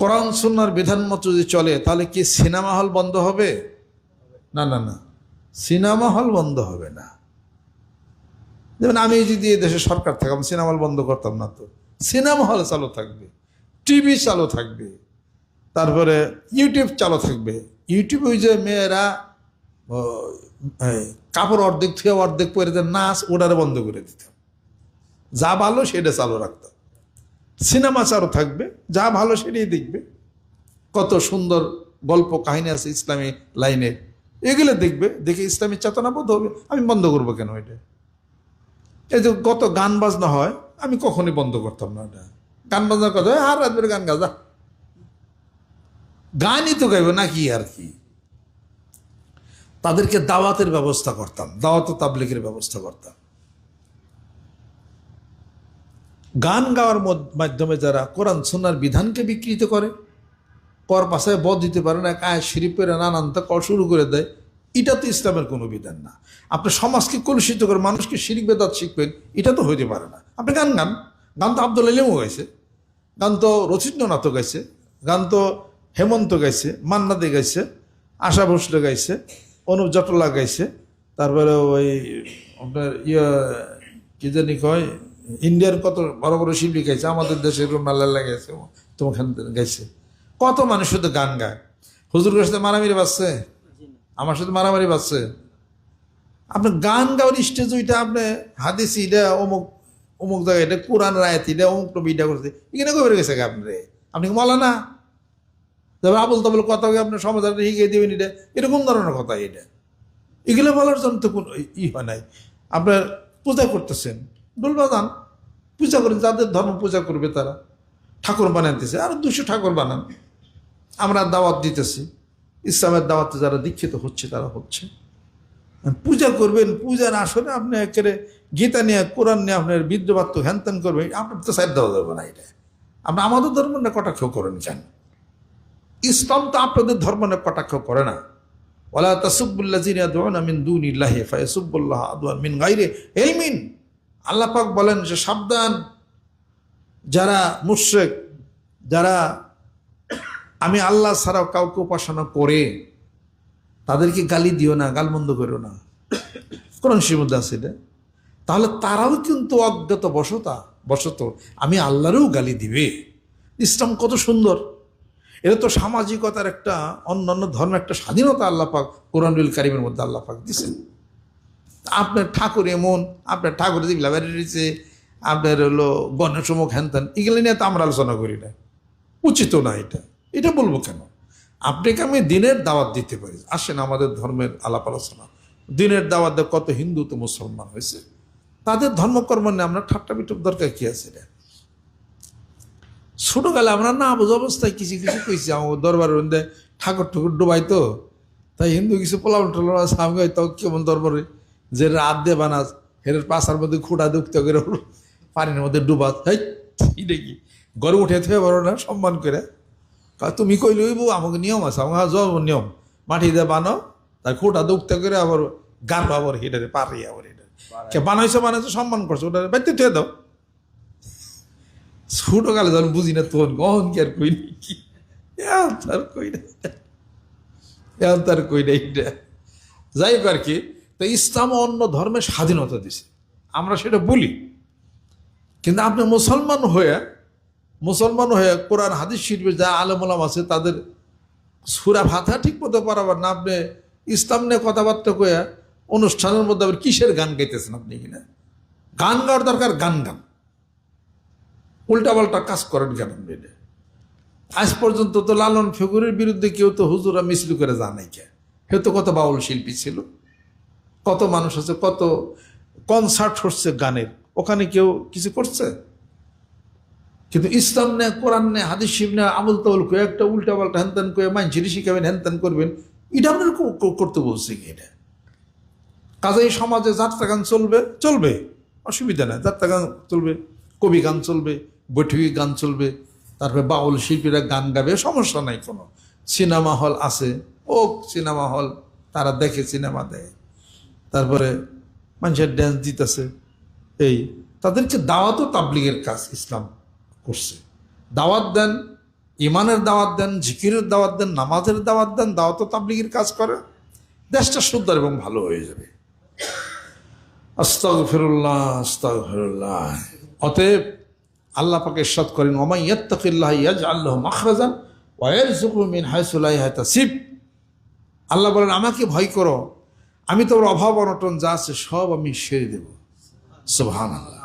কোরআন সুন্নার বিধান মতো যদি চলে, তাহলে কি সিনেমা হল বন্ধ হবে? না না না। সিনেমা হল বন্ধ হবে না। যেমন আমি যদি দেশে সরকার থাকতাম, সিনেমা হল বন্ধ করতাম না তো। সিনেমা হল চালু থাকবে, টিভি চালু থাকবে, তারপরে ইউটিউব চালু থাকবে। ইউটিউবে ওই যে মেয়েরা কাপড় অর্ধেক থেকে অর্ধেক পরে নাচ ওটারে বন্ধ করে দিতাম যা ভালো সেটা চালু রাখতাম সিনেমা চালু থাকবে, যা ভালো সেটাই দেখবে। কত সুন্দর গল্প কাহিনী আছে ইসলামী লাইনে। এগুলো দেখবে, দেখে ইসলামী চেতনাবোধ হবে। আমি বন্ধ করব কেন এটা? এই যে কত গান বাজনা হয়, আমি কখনই বন্ধ করতাম না এটা। গান বাজনার কথা আর রাত বেড়ে গান গাজা। গানই তো গাইবে না কি আর কি? তাদেরকে দাওয়াতের ব্যবস্থা করতাম, দাওয়াত তাবলিকের ব্যবস্থা করতাম। গান গাওয়ার মাধ্যমে যারা কোরআন সোনার বিধানকে বিকৃত করে কর পাশায় বদ দিতে পারে না, কায় শরীফের নানান তা কর শুরু করে দেয়, এটা তো ইসলামের কোনো বিধান না। আপনি সমাজকে কলুষিত করে মানুষকে শিরিক বেদাত শিখবেন, এটা তো হইতে পারে না। আপনি গান গান গান তো আব্দুল আলিমও গাইছে, গান তো রচিন্দ্রনাথ গাইছে, গান তো হেমন্ত গাইছে মান্নাদে গাইছে, আশা ভোসলে গাইছে, অনুপ জটলা গাইছে, তারপরে ওই আপনার ইয়ে কি জানি কয় ইন্ডিয়ার কত বড় বড় শিল্পী গাইছে, আমাদের দেশের মাল্লা গেছে তোমাখান গাইছে। কত মানুষ শুধু গান গায়। হুজুরের সাথে মারামারি বাজছে? আমার সাথে মারামারি বাজছে। আপনি গান গাওয়ার স্টেজ ওইটা আপনি হাদিস এটা, অমুক অমুক জায়গায় এটা, কোরআন রায়ত এটা, অমুক নবী এটা করছে। এখানে কবে গেছে আপনি আপনি মলা না তবে আবুল তাবুল কথা আপনার সমাধান শিখিয়ে দেবেন এটা। এরকম ধরনের কথা এটা। এগুলো বলার জন্য তো কোনো ই হয় নাই। আপনার পূজা করতেছেন। ডোল বাজান পূজা করেন, যাদের ধর্ম পূজা করবে তারা। ঠাকুর বানাইতেছে আর দুশো ঠাকুর বানান। আমরা দাওয়াত দিতেছি, ইসলামের দাওয়াতে যারা দীক্ষিত হচ্ছে তারা হচ্ছে। পূজা করবেন পূজার আসলে আপনি একেবারে গীতা নিয়ে, কোরআন নিয়ে আপনার বিদ্রবাত্য হ্যানত্যান করবেন আপনার তো সাইড দেওয়া যাবে না এটা। আপনি আমাদের ধর্ম না কটাক্ষ করেন চান ইসলাম তো আপনাদের ধর্ম না কটাক্ষ করে না। ওলা তাসুবুল্লাহ জিনা দোয়ান মিন দুন ইল্লাহে ফায়াসুবুল্লাহ আদওয়ান মিন গাইরে এলমিন আল্লাহ পাক বলেন যে সাবধান, যারা মুশ্রেক, যারা আমি আল্লাহ ছাড়াও কাউকে উপাসনা করে, তাদেরকে গালি দিও না, গালমন্দ করো না। কোরআন শ্রীমধ্যে আছে এটা। তাহলে তারাও কিন্তু অজ্ঞাত বসতা বসত আমি আল্লাহরেও গালি দিবে। ইসলাম কত সুন্দর। এটা তো সামাজিকতার একটা, অন্যান্য ধর্মের একটা স্বাধীনতা আল্লাহ পাক কোরআনুল কারিমের মধ্যে আল্লাহ পাক দিছেন আপনার ঠাকুর এমন, আপনার ঠাকুর যেগুলা বেড়ে রয়েছে আপনার হলো গণসমুখ হ্যানত্যান এগুলো নিয়ে তো আমরা আলোচনা করি না। উচিত না এটা। এটা বলব কেন? আপনাকে আমি দিনের দাওয়াত দিতে পারি? আসেন আমাদের ধর্মের আলাপ আলোচনা। দিনের দাওয়াত কত হিন্দু তো মুসলমান হয়েছে? তাদের ধর্মকর্ম নিয়ে আমরা ঠাট্টা বিটুক দরকার কি আছে রে ছোটকালে আমরা না বুঝ অবস্থায় কিছু কিছু কইছি আমার দরবার ঠাকুর ঠুকুর ডুবাই তো তাই হিন্দু কিছু পোলাও টোলাও আছে, আমি কেমন দরবারে? যে রাত দিয়ে বানাস হেরের পাশার মধ্যে খুঁটা দুঃখতে করে পানির মধ্যে ডুবাস। হেই কি গরম উঠে থেকে বড় না সম্মান করে। তুমি কইলে ওইব আমাকে নিয়ম আছে আমাকে জব নিয়ম। মাটি দিয়ে বানো তার খুঁটা দুঃখতে করে আবার গান আবার হিটারে পারি আবার হিটারে কে বানাইছো বানাইছো সম্মান করছ ওটা বাইতে থুয়ে দাও। ছোট কালে যখন বুঝি না তখন গহন কি আর কই নি কি? তার কই না। এখন তার কই না এইটা। যাই হোক আর কি তো ইসলাম অন্য ধর্মের স্বাধীনতা দিছে। আমরা সেটা বলি। কিন্তু আপনি মুসলমান হয়ে মুসলমান হয়ে কোরআন, হাদিস শিল্পে যা আলমোলাম আছে, তাদের সুরা ভাতা ঠিক মতো পারাবার না, আপনি ইসলাম নিয়ে কথাবার্তা কয়ে অনুষ্ঠানের মধ্যে আবার কিসের গান গাইতেছেন আপনি কিনা গান গাওয়ার দরকার, গান গান। উল্টাপাল্টা কাজ করেন কেন আপনি আজ পর্যন্ত তো লালন ফেগুরের বিরুদ্ধে কেউ তো হুজুরা মিছিল করে জানাই কে? তো কত বাউল শিল্পী ছিল। কত মানুষ আছে, কত কনসার্ট হচ্ছে গানের। ওখানে কেউ কিছু করছে? কিন্তু ইসলাম নে কোরআন নে হাদিস শিব নে আমল তাবল করে একটা উল্টা পাল্টা হ্যান করে মাইনছিরি শিখাবেন হ্যান করবেন। এটা আপনার করতে বলছে কি এটা? কাজেই সমাজে যাত্রা গান চলবে চলবে। অসুবিধা নাই, যাত্রা গান চলবে, কবি গান চলবে, বৈঠকি গান চলবে, তারপরে বাউল শিল্পীরা গান গাবে, সমস্যা নাই কোনো। সিনেমা হল আছে ও সিনেমা হল, তারা দেখে সিনেমা দেয়। তারপরে মানুষের ড্যান্স দিতেছে। এই তাদেরকে দাওয়াতও তাবলিগের কাজ ইসলাম করছে। দাওয়াত দেন ইমানের দাওয়াত দেন, জিকিরের দাওয়াত দেন, নামাজের দাওয়াত দেন দাওয়াত ও তাবলিগের কাজ করে। দেশটা সুন্দর এবং ভালো হয়ে যাবে। আস্তাগ ফিরুল্লাহ আস্তাগ ফিরুল্লাহ অতএব আল্লাহ পাকে ইরশাদ করেন ওমাই ইয়াত্তাকিল্লাহ ইয়াজ আল্লাহ মাখরাজান ওয়াইল মিন হাইসুলাই হাতাসিব আল্লাহ বলেন, আমাকে ভয় করো আমি তোমার অভাব অনটন যা আছে সব আমি সেরে দেব। সুবহান আল্লাহ